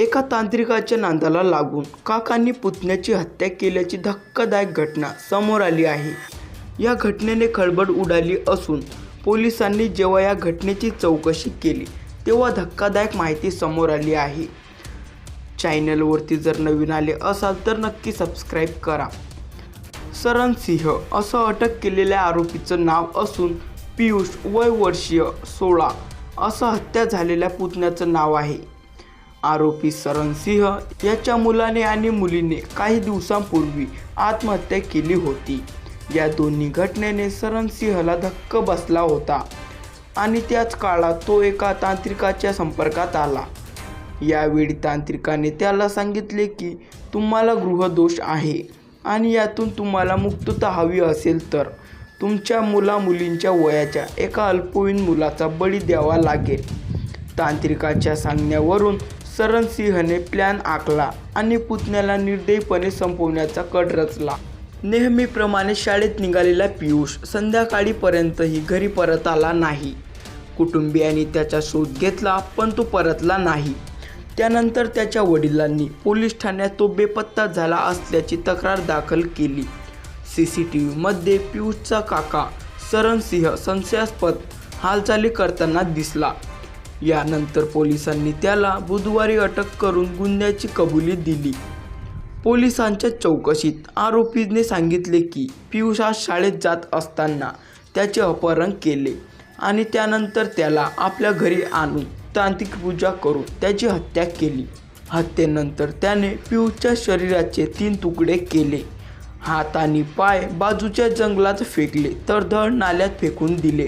एका तांत्रिकाच्या नांदाला लागून काकांनी पुतण्याची हत्या केल्याची धक्कादायक घटना समोर आली आहे. या घटनेने खळबळ उडाली असून पोलिसांनी जेव्हा या घटनेची चौकशी केली तेव्हा धक्कादायक माहिती समोर आली आहे. चॅनलवरती जर नवीन आले असाल तर नक्की सबस्क्राईब करा. सरण सिंह असं अटक केलेल्या आरोपीचं नाव असून पियुष वय वर्षीय सोळा असं हत्या झालेल्या पुतण्याचं नाव आहे. आरोपी सरण सिंह याच्या मुलाने आणि मुलीने काही दिवसांपूर्वी आत्महत्या केली होती. या दोन्ही घटनेने सरण सिंहला धक्क बसला होता आणि त्याच काळात तो एका तांत्रिकाच्या संपर्कात आला. यावेळी तांत्रिकाने त्याला सांगितले की तुम्हाला गृहदोष आहे आणि यातून तुम्हाला मुक्तता हवी असेल तर तुमच्या मुला मुलींच्या वयाच्या एका अल्पवयीन मुलाचा बळी द्यावा लागेल. तांत्रिकाच्या सांगण्यावरून सिंहने प्लॅन आखला आणि पुतण्याला निर्दयीपणे संपवण्याचा कट रचला. नेहमीप्रमाणे शाळेत निघालेला पियुष संध्याकाळीपर्यंतही घरी परत आला नाही. कुटुंबियांनी त्याचा शोध घेतला पण तो परतला नाही. त्यानंतर त्याच्या वडिलांनी पोलीस ठाण्यात तो बेपत्ता झाला असल्याची तक्रार दाखल केली. सी सी टी व्हीमध्ये पियुषचा काका सिंह संशयास्पद हालचाली करताना दिसला. यानंतर पोलिसांनी त्याला बुधवारी अटक करून गुन्ह्याची कबुली दिली. पोलिसांच्या चौकशीत आरोपीने सांगितले की पियुष हा शाळेत जात असताना त्याचे अपहरण केले आणि त्यानंतर त्याला आपल्या घरी आणून तांत्रिक पूजा करून त्याची हत्या केली. हत्येनंतर त्याने पियुषच्या शरीराचे तीन तुकडे केले. हात आणि पाय बाजूच्या जंगलात फेकले तर धड नाल्यात फेकून दिले.